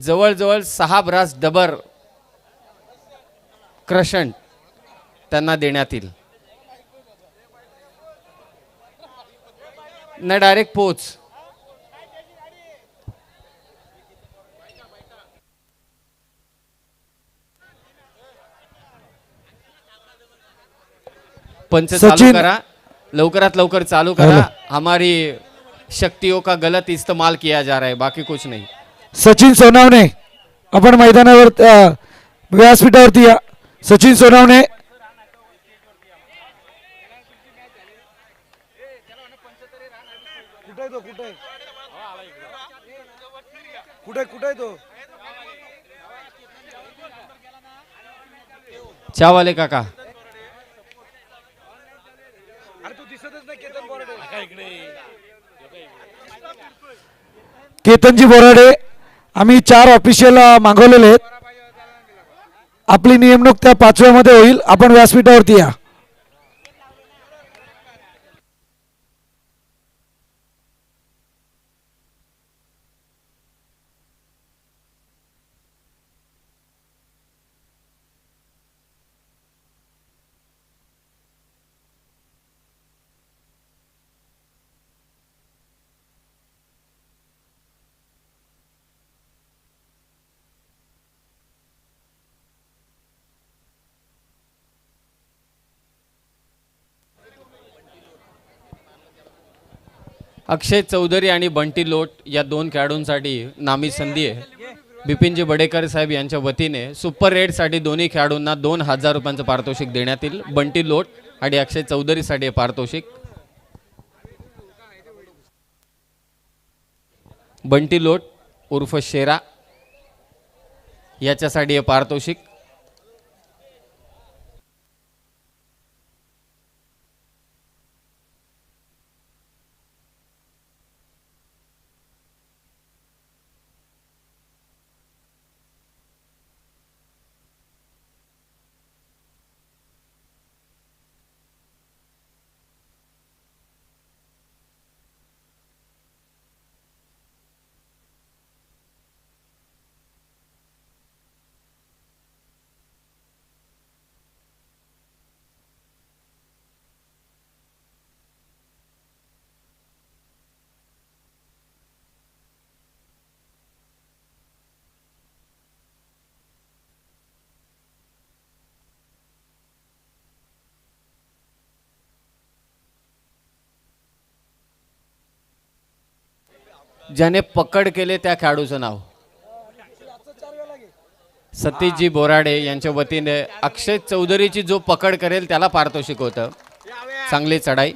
जवळजवळ सहा ब्रास डबर क्रशंट त्यांना देण्यात येईल. न डायरेक्ट पोच. पंच चालू. करा. लवकरात लवकर चालू करा. हमारी शक्तियों का गलत इस्तेमाल किया जा रहा है बाकी कुछ नहीं. सचिन सोनावणे आपण मैदानावर व्यासपीठावरती या. सचिन सोनावणे. कुठे कुठे तो? चहावाले काका. केतनजी बोराडे. आम्ही चार ऑफिशियल मागवलेले आहेत. आपली नियमणूक त्या पाचव्यामध्ये होईल. आपण व्यासपीठावरती या. अक्षय चौधरी आणि बंटी लोट या दोन खेळाडूंसाठी नामी संधी आहे. बिपिनजी बडेकर साहेब यांच्या वतीने सुपर रेडसाठी दोन्ही खेळाडूंना दोन हजार रुपयांचं पारितोषिक देण्यात येईल. बंटी लोट आणि अक्षय चौधरीसाठी हे पारितोषिक. बंटी लोट उर्फ शेरा याच्यासाठी हे पारितोषिक. ज्याने पकड केले त्या खेळाडूचं नाव. सतीशजी बोराडे यांच्या वतीने अक्षय चौधरीची जो पकड करेल त्याला पारितोषिक होतं. चांगली चढाई.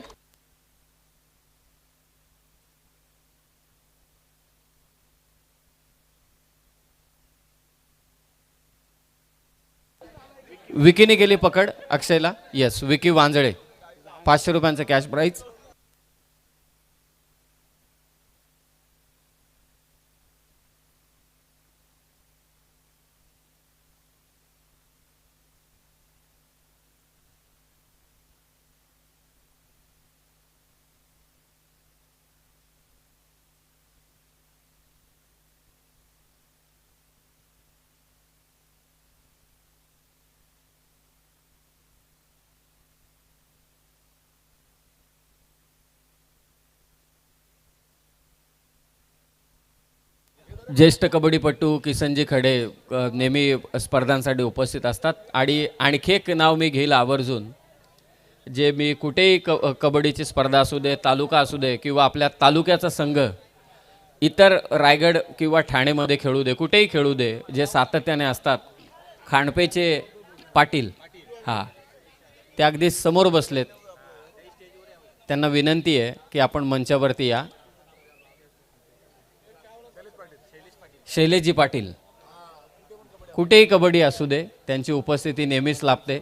विकीने केली पकड अक्षयला. येस विकी वांजळे. पाचशे रुपयांचं कॅश प्राईज ज्येष्ठ कबड्डीपटू किसनजी खडे नेहमी स्पर्धांसाठी उपस्थित असतात. आणि आणखी एक नाव मी घेईल आवर्जून जे मी कुठेही क कबड्डीची स्पर्धा असू दे तालुका असू दे किंवा आपल्या तालुक्याचा संघ इतर रायगड किंवा ठाणेमध्ये खेळू दे कुठेही खेळू दे जे सातत्याने असतात खांडपेचे पाटील हां ते अगदी समोर बसलेत. त्यांना विनंती आहे की आपण मंचावरती या. शैलेजी पाटील. कुठेही कबड्डी असू दे त्यांची उपस्थिती नेहमीच लाभते.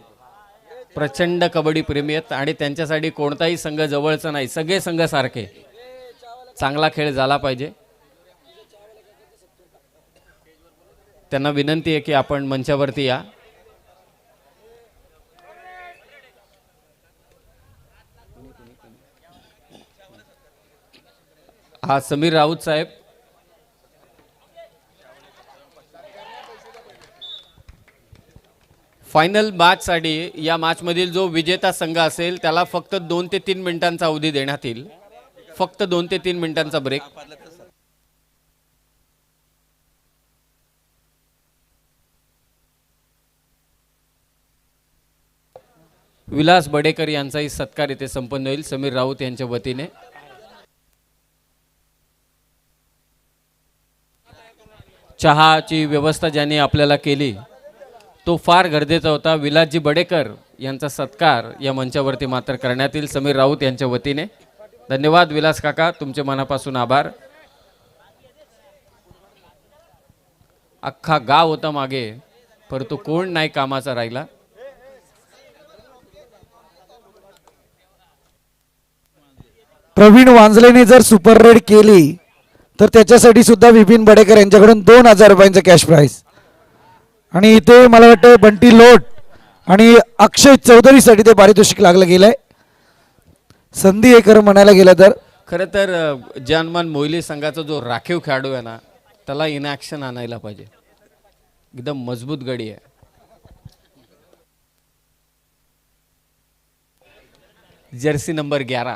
प्रचंड कबड्डी प्रेमी आहेत आणि त्यांच्यासाठी कोणताही संघ जवळचा नाही सगळे संघ सारखे. चांगला खेळ झाला पाहिजे. त्यांना विनंती आहे की आपण मंचावरती या. हा समीर राऊत साहेब. फायनल मॅचसाठी या मॅचमधील जो विजेता संघ असेल त्याला फक्त दोन ते तीन मिनिटांचा अवधी देण्यात येईल. फक्त दोन ते तीन मिनिटांचा ब्रेक विलास बडेकर यांचाही सत्कार इथे संपन्न होईल समीर राऊत यांच्या वतीने. चहाची व्यवस्था ज्यांनी आपल्याला केली तो फार गरजेचा होता. विलासजी बडेकर यांचा सत्कार या मंचावरती मात्र करण्यात येईल. समीर राऊत यांच्या वतीने. धन्यवाद विलास काका. तुमचे मनापासून आभार. अख्खा गाव होता मागे परंतु कोण नाही कामाचा राहिला. प्रवीण वांजलेने जर सुपर रेड केली तर त्याच्यासाठी सुद्धा विपिन बडेकर यांच्याकडून दोन हजार रुपयांचं कॅश प्राईज आणि इथे मला वाटतं बंटी लोट आणि अक्षय चौधरीसाठी ते पारितोषिक लागलं गेलंय. संधी एकर म्हणायला गेलं तर. खरं तर जानमान मोहिली संघाचा जो राखीव खेळाडू आहे ना त्याला इन ॲक्शन आणायला पाहिजे. एकदम मजबूत गडी आहे. जर्सी नंबर ग्यारह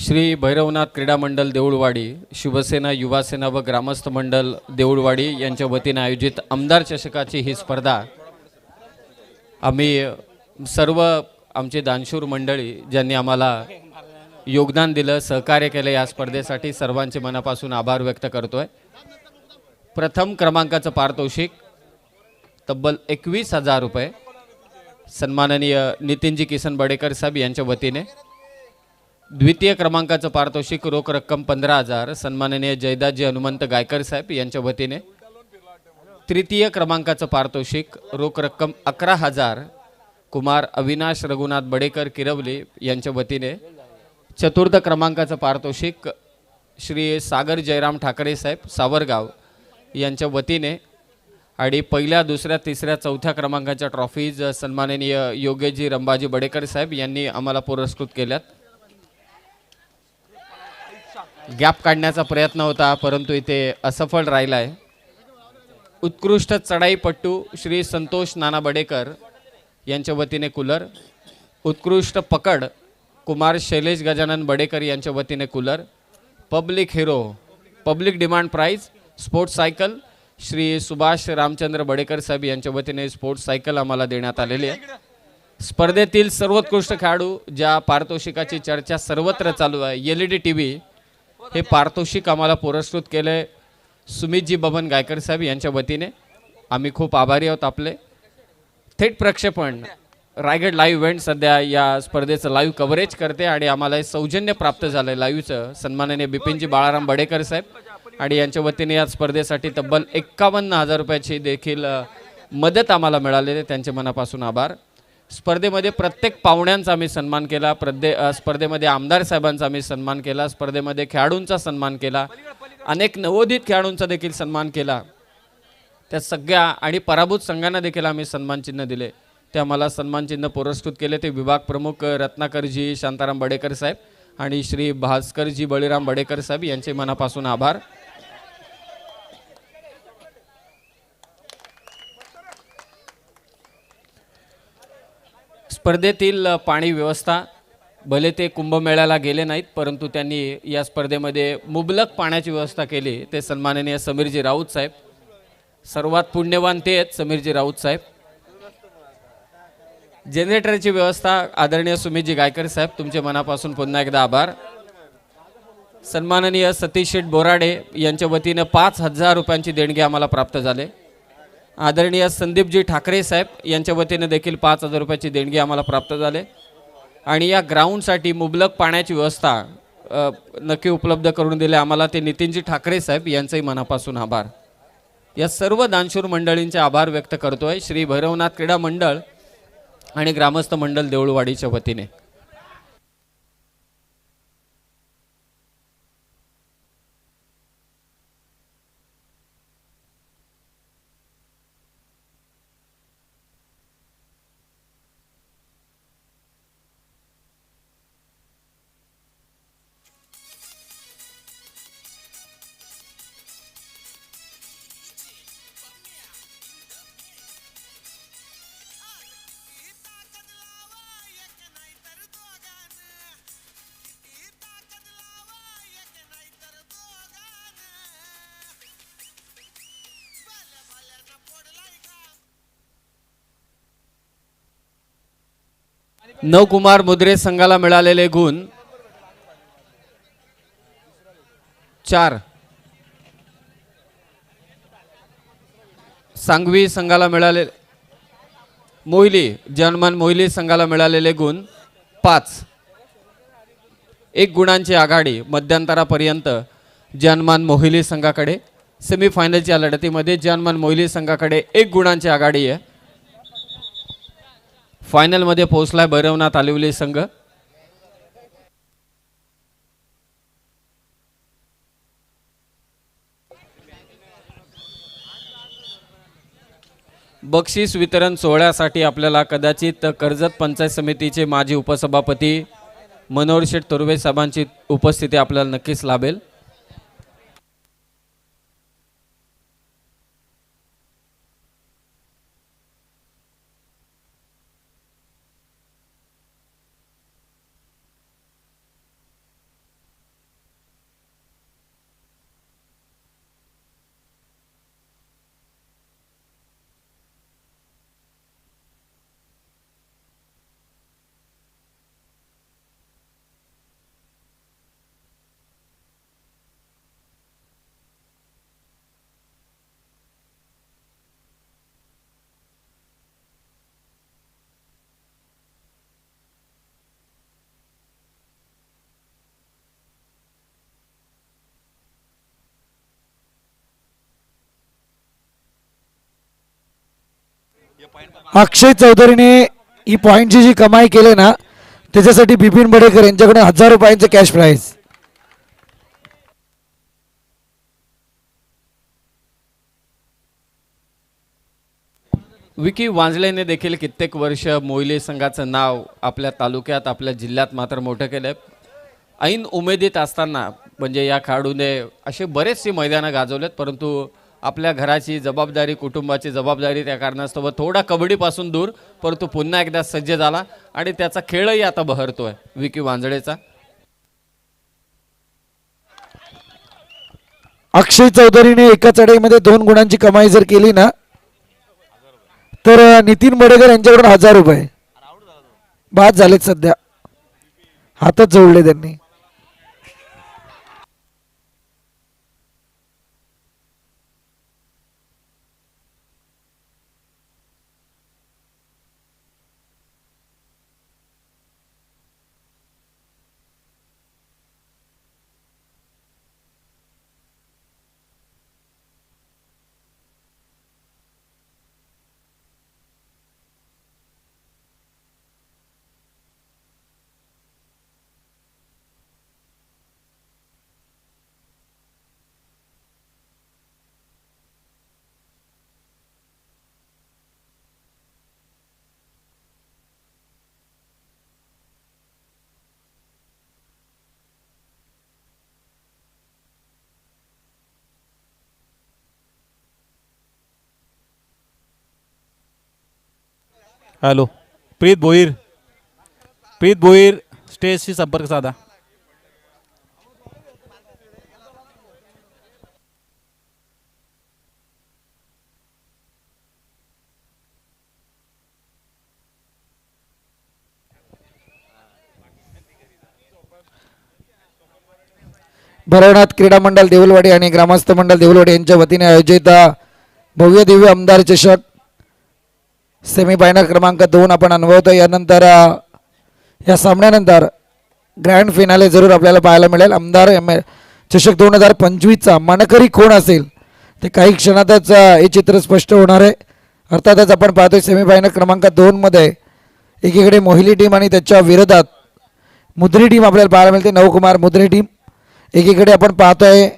श्री भैरवनाथ क्रीडा मंडल देऊळवाडी शिवसेना युवासेना व ग्रामस्थ मंडल देऊळवाडी यांच्या वतीने आयोजित आमदार चषकाची ही स्पर्धा. आम्ही सर्व आमचे दानशूर मंडळी ज्यांनी आम्हाला योगदान दिलं सहकार्य केलं या स्पर्धेसाठी सर्वांचे मनापासून आभार व्यक्त करतोय. प्रथम क्रमांकाचं पारितोषिक तब्बल एकवीस हजार रुपये. सन्माननीय नितीनजी किसन बडेकर साहेब यांच्या वतीने. द्वितीय क्रमांकाचं पारितोषिक रोख रक्कम पंधरा हजार. सन्माननीय जयदाजी हनुमंत गायकर साहेब यांच्या वतीने तृतीय क्रमांकाचं पारितोषिक रोख रक्कम अकरा हजार. कुमार अविनाश रघुनाथ बडेकर किरवली यांच्या वतीने चतुर्थ क्रमांकाचं पारितोषिक श्री सागर जयराम ठाकरे साहेब सावरगाव यांच्या वतीने आणि पहिल्या दुसऱ्या तिसऱ्या चौथ्या क्रमांकाच्या ट्रॉफीज सन्माननीय योगेशजी रंबाजी बडेकर साहेब यांनी आम्हाला पुरस्कृत केल्यात. गॅप काढण्याचा प्रयत्न होता परंतु इथे असफल राहिला आहे उत्कृष्ट चढाईपट्टू श्री संतोष नाना बडेकर यांच्या वतीने कूलर उत्कृष्ट पकड कुमार शैलेश गजानन बडेकर यांच्या वतीने cooler public hero public demand prize sports cycle Shri Subhash Ramchandra Badekar saheb यांच्या वतीने स्पोर्ट्स सायकल आम्हाला देण्यात आलेली आहे. स्पर्धेतील सर्वोत्कृष्ट खेळाडू ज्या पारितोषिकाची चर्चा सर्वत्र चालू आहे L E D T V हे पारितोषिक आम्हाला पुरस्कृत केलं. आहे सुमितजी बबन गायकर साहेब यांच्या वतीने आम्ही खूप आभारी आहोत आपले. थेट प्रक्षेपण. रायगड लाईव्ह इव्हेंट सध्या या स्पर्धेचं लाईव्ह कव्हरेज करते आणि आम्हाला हे सौजन्य प्राप्त झालं आहे लाईव्हचं सन्माननीय बिपिनजी बाळाराम बडेकर साहेब आणि यांच्या वतीने या स्पर्धेसाठी तब्बल एक्कावन्न हजार रुपयाची देखील मदत आम्हाला मिळालेली आहे. त्यांचे मनापासून आभार. स्पर्धेमध्ये प्रत्येक पाहुण्यांचा आम्ही सन्मान केला प्रदे स्पर्धेमध्ये आमदार साहेबांचा आम्ही सन्मान केला स्पर्धेमध्ये खेळाडूंचा सन्मान केला अनेक नवोदित खेळाडूंचा देखील सन्मान केला. त्या सगळ्या आणि पराभूत संघांना देखील आम्ही सन्मानचिन्ह दिले. ते आम्हाला सन्मानचिन्ह पुरस्कृत केले. ते विभाग प्रमुख रत्नाकरजी शांताराम बडेकर साहेब आणि श्री भास्करजी बळीराम बडेकर साहेब यांचे मनापासून आभार. स्पर्धेतील पाणी व्यवस्था भले ते कुंभमेळ्याला गेले नाहीत परंतु त्यांनी या स्पर्धेमध्ये मुबलक पाण्याची व्यवस्था केली. ते सन्माननीय समीरजी राऊत साहेब. सर्वात पुण्यवान ते आहेत समीरजी राऊत साहेब. जनरेटरची व्यवस्था आदरणीय सुमितजी गायकर साहेब तुमचे मनापासून पुन्हा एकदा आभार. सन्माननीय सतीश शेठ बोराडे यांच्या वतीनं पाच हजार रुपयांची देणगी आम्हाला प्राप्त झाले. आदरणीय संदीपजी ठाकरे साहेब यांच्या वतीनं देखील पाच हजार रुपयाची देणगी आम्हाला प्राप्त झाले. आणि या ग्राउंडसाठी मुबलक पाण्याची व्यवस्था नक्की उपलब्ध करून दिले आम्हाला ते नितीनजी ठाकरे साहेब यांचंही मनापासून आभार. या सर्व दानशूर मंडळींचे आभार व्यक्त करतोय. श्री भैरवनाथ क्रीडा मंडळ आणि ग्रामस्थ मंडळ देऊळवाडीच्या वतीने. नवकुमार मुद्रे संघाला मिळालेले गुण चार. सांगवी संघाला मिळाले मोहिली जनमन मोहिली संघाला मिळालेले गुण पाच. एक गुणांची आघाडी मध्यंतरापर्यंत जनमान मोहिली संघाकडे. सेमीफायनलच्या लढतीमध्ये जनमान मोहिली संघाकडे एक गुणांची आघाडी आहे. फायनलमध्ये पोहोचलाय भैरवनाथ आलिवली संघ. बक्षीस वितरण सोहळ्यासाठी आपल्याला कदाचित कर्जत पंचायत समितीचे माजी उपसभापती मनोहर शेठ तुर्वे साहेबांची उपस्थिती आपल्याला नक्कीच लाभेल. अक्षय चौधरीने ही पॉईंटची जी कमाई केली ना त्याच्यासाठी बिपिन बडेकर यांच्याकडून हजार रुपयांचं कॅश प्राईज विकी वांजलेने देखील कित्येक वर्ष मोहिले संघाचं नाव आपल्या तालुक्यात आपल्या जिल्ह्यात मात्र मोठं केलं ऐन उमेदीत असताना म्हणजे या खेळाडूने असे बरेचसे मैदानं गाजवलेत परंतु आपल्या घराची जबाबदारी कुटुंबाची जबाबदारी त्या कारणास्तव थोडा कबड्डीपासून दूर परंतु पुन्हा एकदा सज्ज झाला आणि त्याचा खेळही आता बहरतोय. विकी वांजळेचा अक्षय चौधरीने एका चढाईमध्ये दोन गुणांची कमाई जर केली ना तर नितीन बडेकर यांच्याकडून हजार रुपये. बाद झालेत सध्या. हातच जोडले त्यांनी. हॅलो प्रीत भोईर प्रीत भोईर स्टेजशी संपर्क साधा भरवनाथ क्रीडा मंडळ देऊलवाडी आणि ग्रामस्थ मंडळ देऊलवाडी यांच्या वतीने आयोजित भव्य दिव्य आमदार चषक सेमीफायनल क्रमांक दोन आपण अनुभवतो यानंतर या सामन्यानंतर ग्रँड फिनाले जरूर आपल्याला पाहायला मिळेल. आमदार एम. ए चषक दोन हजार पंचवीसचा मानकरी कोण असेल ते काही क्षणातच हे चित्र स्पष्ट होणार आहे. अर्थातच आपण पाहतोय सेमीफायनल क्रमांक दोनमध्ये एकीकडे मोहिली टीम आणि त्याच्या विरोधात मुद्री टीम आपल्याला पाहायला मिळते. नवकुमार मुद्री टीम. एकीकडे आपण पाहतोय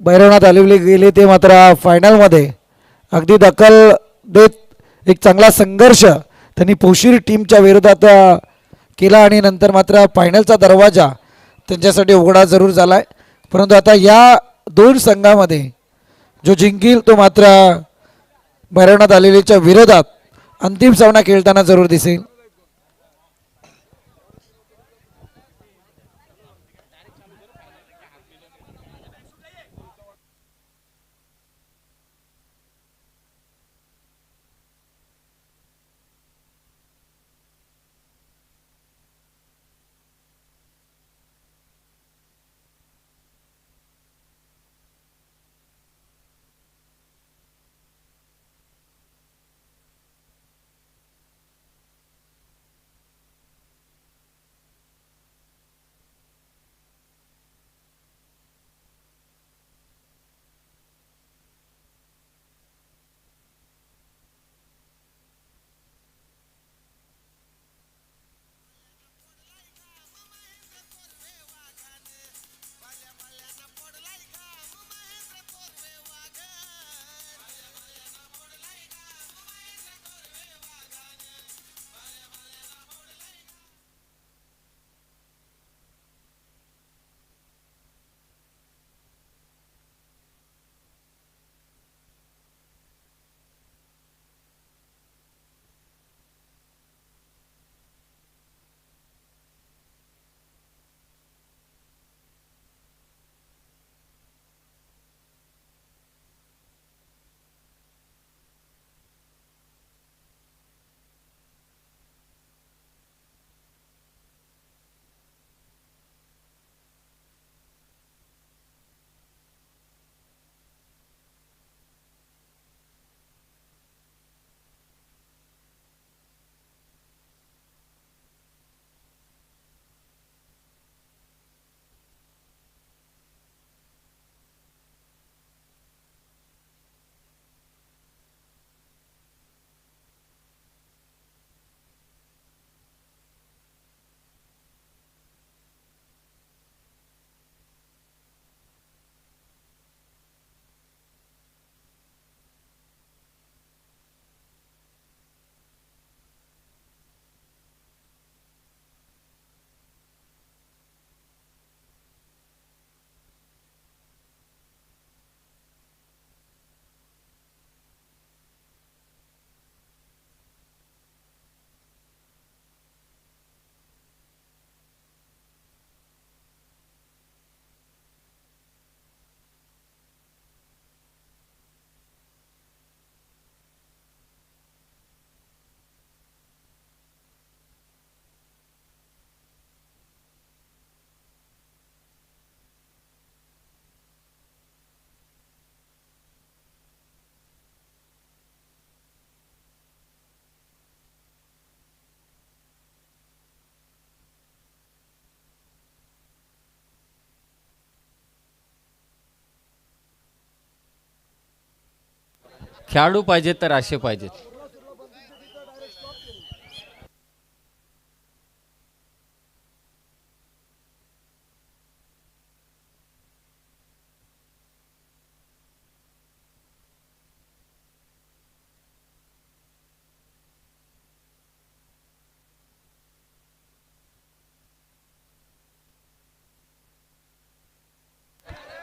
भैरवनाथ अलिवली गेले ते मात्र फायनलमध्ये अगदी दखल देत एक चांगला संघर्ष त्यांनी पोशीर टीमच्या विरोधात केला आणि नंतर मात्र फायनलचा दरवाजा त्यांच्यासाठी उघडा जरूर झाला आहे परंतु आता या दोन संघामध्ये जो जिंकील तो मात्र भरवण्यात आलेल्याच्या विरोधात अंतिम सामना खेळताना जरूर दिसेल. खेळाडू पाहिजेत तर असे पाहिजेत.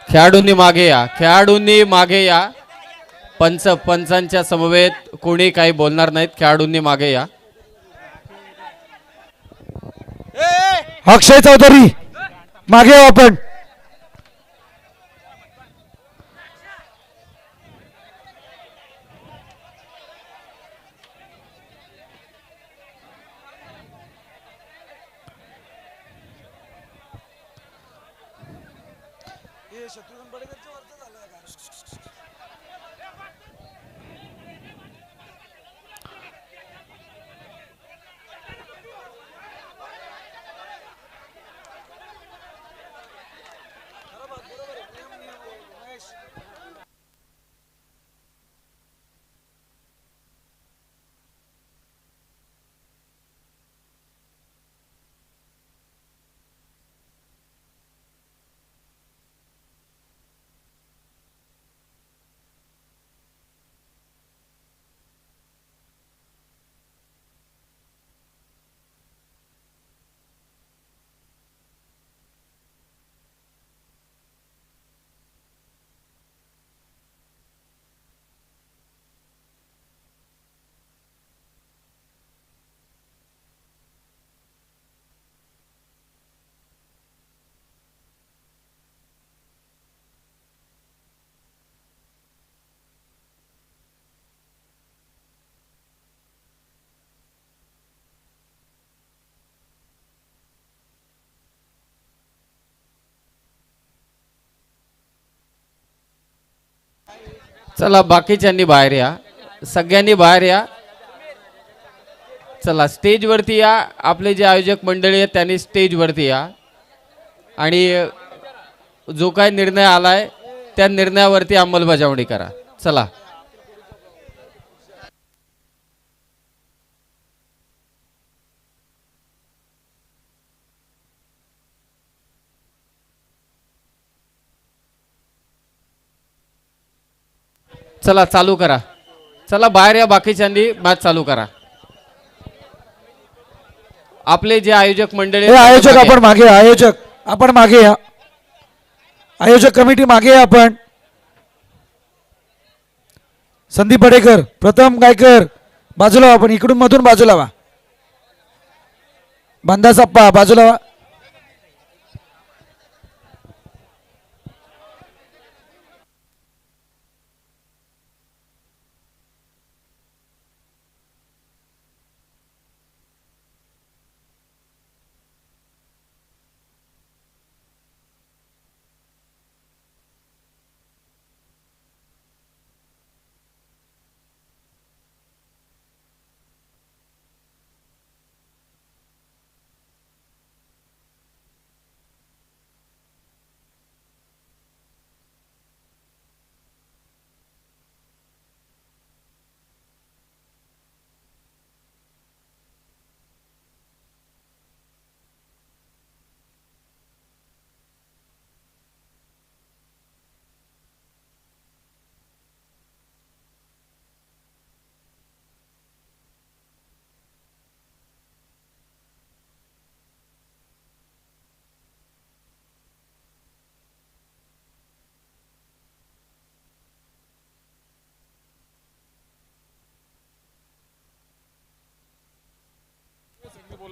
खेळाडूंनी मागे या खेळाडूंनी मागे या. पंच पंचांच्या समवेत कोणी काही बोलणार नाहीत. खेळाडूंनी मागे या. अक्षय चौधरी मागे आपण. चला बाकीच्यांनी बाहेर या. सगळ्यांनी बाहेर या. चला स्टेजवरती या. आपले जे आयोजक मंडळी आहेत त्यांनी स्टेजवरती या. आणि जो काय निर्णय आलाय त्या निर्णयावरती अंमलबजावणी करा. चला. चला चालू करा. चला बाहेर या बाकीच्यांनी मॅच चालू करा. आपले जे आयोजक मंडळी हे आयोजक. आपण मागे या, आयोजक. आपण मागे या. आयोजक कमिटी मागे या आपण. संदीप बडेकर प्रथम गायकर बाजूला व्हा आपण इकडून मधून बाजूला व्हा बांधासप्पा बाजूला व्हा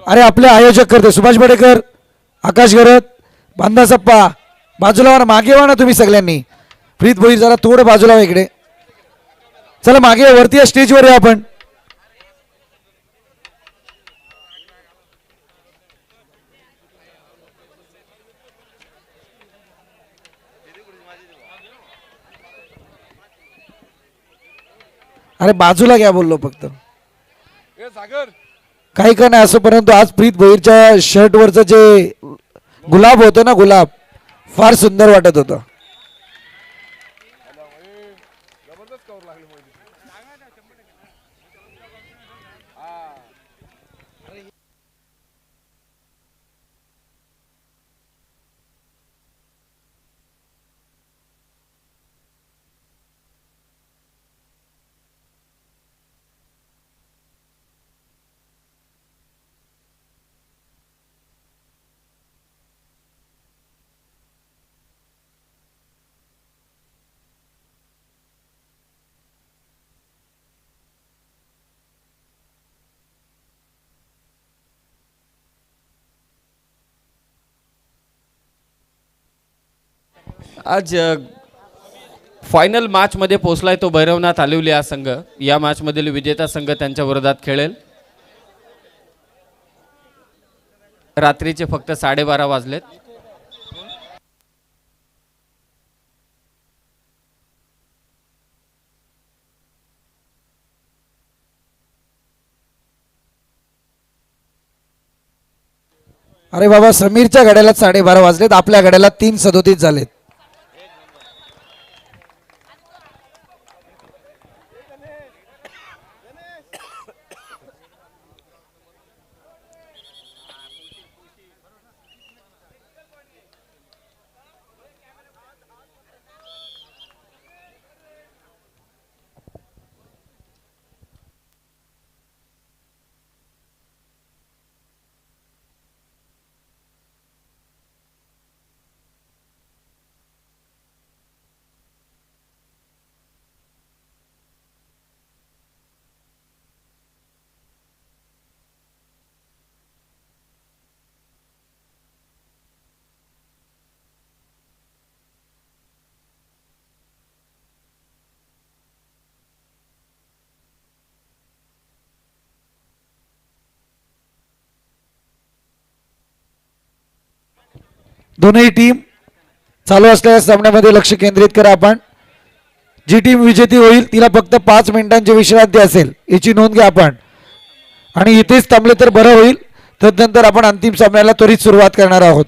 अरे आपले आयोजक करते. सुभाष बडेकर आकाश गरत बांधासप्पा बाजूला व्हा मागे व्हा ना तुम्ही सगळ्यांनी. प्रीत भोईर जरा थोडं बाजूला इकडे. चला मागे वरती या स्टेजवर या आपण. अरे बाजूला घ्या बोललो फक्त. काही का नाही असं परंतु आज प्रीत भोईरच्या शर्टवरचं जे गुलाब होतं ना गुलाब फार सुंदर वाटत होतं. आज फायनल मॅचमध्ये पोचलाय तो भैरवनाथ आलिवली हा संघ. या मॅचमधील विजेता संघ त्यांच्या विरोधात खेळेल. रात्रीचे फक्त साडेबारा वाजलेत. अरे बाबा समीरच्या घड्याला साडेबारा वाजलेत. आपल्या घड्याला तीन सदोतीस झालेत. दोन्ही टीम चालू असलेल्या सामन्यामध्ये लक्ष केंद्रित करा आपण. जी टीम विजेती होईल तिला फक्त पाच मिनिटांची विश्रांती असेल याची नोंद घ्या आपण. आणि इथेच थांबले तर बरं होईल तदनंतर आपण अंतिम सामन्याला त्वरित सुरुवात करणार आहोत.